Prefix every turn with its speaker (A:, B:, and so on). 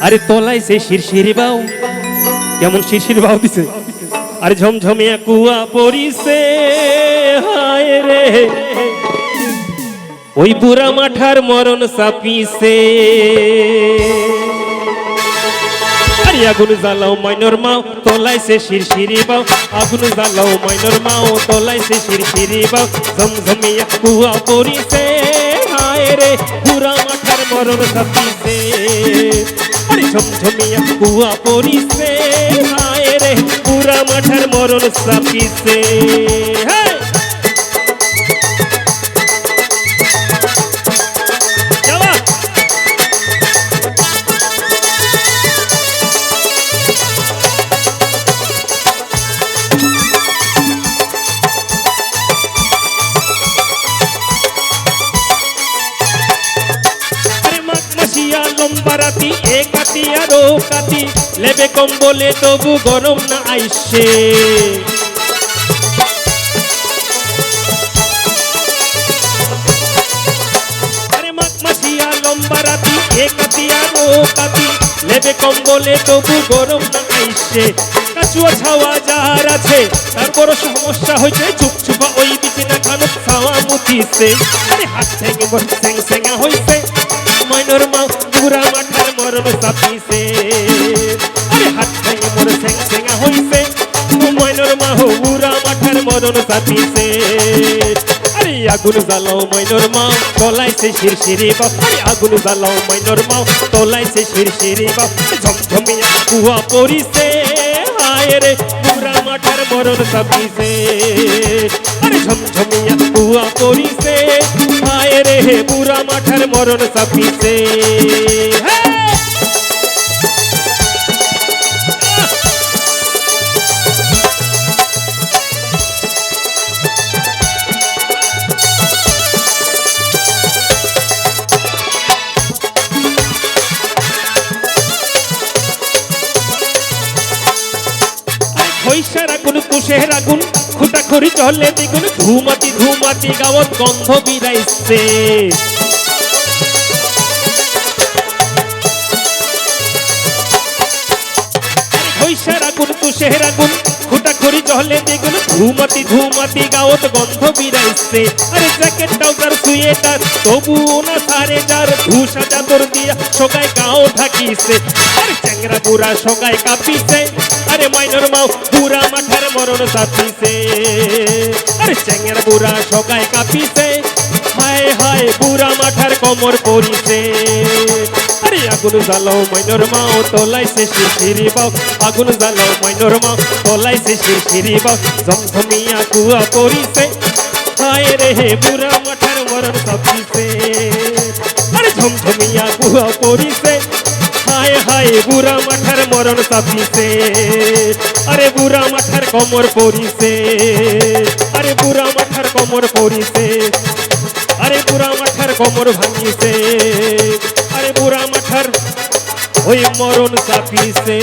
A: আরে তলায় সে শিরশির বাউ, কেমন শিরশির বাউ দিছে? আরে ঝমঝমিয়া কুয়া পরিছে হায় রে। ওই বুড়া মাঠার মরণ সাপিছে আগুন জ্বালাও মাইনর মাও তলাইছে শিরশিরি বাও আগুন জ্বালাও মাইনর মাও তলাইছে শিরশিরি বাও ঝমঝমিয়া কুয়া পরিছে হায় রে, বুড়া মাঠার মরণ সাপিছে আরে ঝমঝমিয়া কুয়া পরিছে হায় রে বুড়া মাঠার মরণ সাপিছে। হ্যাঁ। রাতি, এ কাতি কাতি। লেবে কম বলে তবু গরম না আইসে। আরে লম্বা রাতি, এ কাতি আর ও কাতি। লেবে কম তবু গরম না আইসে। কাচুয়া ছাওয়া যার আছে তার বড় সমস্যা হয়েছে চুপ চুপা ওই বিছানা খানো ছাওয়া মুতিছে। হাত থেকে বস হইছে। ময়নর মা মরণ চাপিছে আরে হাত থেকে মোর স্যাং স্যাঙা হইছে। ময়নর মা পুরা মাঠার মরণ চাপিছে আরে আগুন জ্বালাও মা, তলাইছে শিরশিরি বাপ। আগুন জ্বালাও ময়নর মা, তলাইছে শিরশিরি বাপ। ঝমঝমিয়া কুয়া পরিছে হায় রে মাঠার মরণ চাপিছে আরে ঝমঝমিয়া কুয়া পরিছে হায় রে মাঠার মরণ চাপিছে হ্যাঁ খৈসার আগুন খুটা খড়ি চলে দ্বিগুণ ধুমাতি ধুমাতি গাওয়াত গন্ধ বিরাইছে আগুন তুষের আগুন চলে দ্বিগুণ ধুমাতি ধুমাতি গাওয়াত গন্ধ বিরাইছে। আরে জ্যাকেট ট্রাউজার সুয়েটার তবু না সারে যার ধূসা চাদর দিয়া সগাই গাও ঢাকিছে। আরে চ্যাংরা বুড়া সগাই কাঁপিছে, আরে মাইনর মাও বুড়া মাঠার মরণ সাথিছে। আরে চ্যাংরা বুড়া সগাই কাঁপিছে, হায় হায় বুড়া মাঠার কমর আরে আগুন জ্বালাও মাইনর মাও তোলাইছে শিরশিরি বাও আগুন জ্বালাও মাইনর মাও তোলাইছে শিরশিরি বাও ঝমঝমিয়া কুয়া পরিছে হায় রে হে বুড়া মাঠার মরণ সাথিছে আরে ঝমঝমিয়া কুয়া পরিছে হায় হায় বুড়া মাঠার মরণ চাপিছে আরে বুড়া মাঠার কমর পরিছে আরে বুড়া মাঠার কমর পরিছে আরে বুড়া মাঠার কমর ভাঙিছে। মরণ চাপিছে